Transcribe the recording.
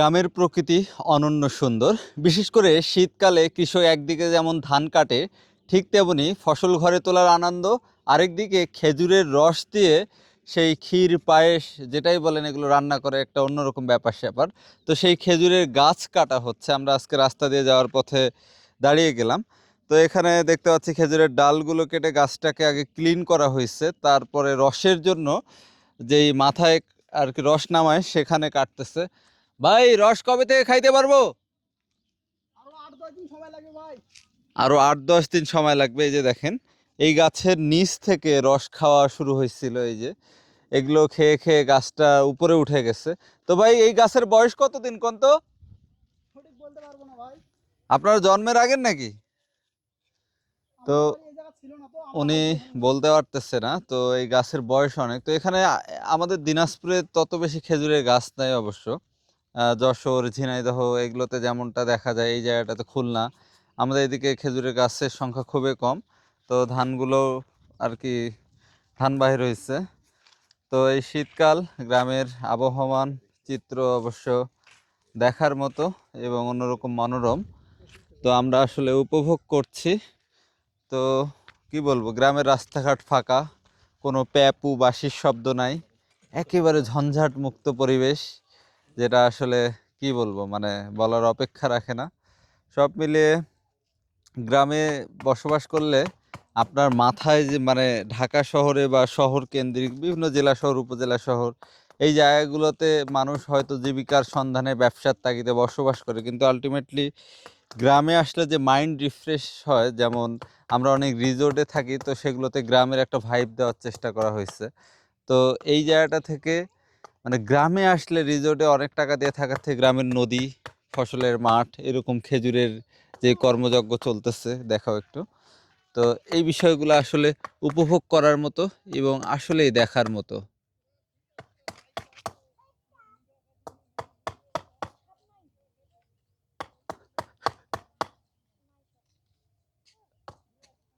গ্রামের প্রকৃতি অনন্য সুন্দর। বিশেষ করে শীতকালে কৃষক একদিকে যেমন ধান কাটে, ঠিক তেমনি ফসল ঘরে তোলার আনন্দ, আরেকদিকে খেজুরের রস দিয়ে সেই ক্ষীর, পায়েস যেটাই বলেন এগুলো রান্না করে একটা অন্যরকম ব্যাপার স্যাপার। তো সেই খেজুরের গাছ কাটা হচ্ছে, আমরা আজকে রাস্তা দিয়ে যাওয়ার পথে দাঁড়িয়ে গেলাম। তো এখানে দেখতে পাচ্ছি খেজুরের ডালগুলো কেটে গাছটাকে আগে ক্লিন করা হয়েছে, তারপরে রসের জন্য যেই মাথায় আর কি রস নামায় সেখানে কাটতেছে। ভাই, রস কবে থেকে খাইতে পারব? আরও আট দশ দিন সময় লাগবে, এই যে দেখেন। এই গাছের নিচ থেকে রস খাওয়া শুরু হয়েছিল, এই যে। এগুলো খেয়ে খেয়ে গাছটা উপরে উঠে গেছে। তো ভাই, এই গাছের বয়স কতদিন কোন তো আপনার জন্মের আগের নাকি? তো উনি বলতে পারতেছে না, তো এই গাছের বয়স অনেক। তো এখানে আমাদের দিনাজপুরে তত বেশি খেজুরের গাছ নাই অবশ্য। যশোর, ঝিনাইদহ এগুলোতে যেমনটা দেখা যায়, এই জায়গাটাতে খুলনা। আমাদের এদিকে খেজুরের গাছের সংখ্যা খুবই কম। তো ধানগুলো আর কি ধান বাহির হয়েছে তো এই শীতকাল গ্রামের আবহমান চিত্র অবশ্য দেখার মতো এবং অন্যরকম মনোরম। তো আমরা আসলে উপভোগ করছি। তো কি বলব, গ্রামের রাস্তাঘাট ফাঁকা, কোনো প্যাপু বাঁশির শব্দ নাই, একেবারে ঝঞ্ঝাট মুক্ত পরিবেশ। যেটা আসলে কি বলব মানে বলার অপেক্ষা রাখে না। সব মিলিয়ে গ্রামে বসবাস করলে আপনার মাথায় যে মানে ঢাকা শহরে বা শহর কেন্দ্রিক বিভিন্ন জেলা শহর, উপজেলা শহর, এই জায়গাগুলোতে মানুষ হয়তো জীবিকার সন্ধানে, ব্যবসার তাগিদে বসবাস করে। কিন্তু আলটিমেটলি গ্রামে আসলে যে মাইন্ড রিফ্রেশ হয়, যেমন আমরা অনেক রিজোর্টে থাকি, তো সেগুলোতে গ্রামের একটা ভাইব দেওয়ার চেষ্টা করা হয়েছে। তো এই জায়গাটা থেকে মানে গ্রামে আসলে রিজোর্টে অনেক টাকা দিয়ে থাকার থেকে গ্রামের নদী, ফসলের মাঠ, এরকম খেজুরের যে কর্মযজ্ঞ চলতেছে, দেখাও একটু। তো এই বিষয়গুলো আসলে উপভোগ করার মতো এবং আসলেই দেখার মতো।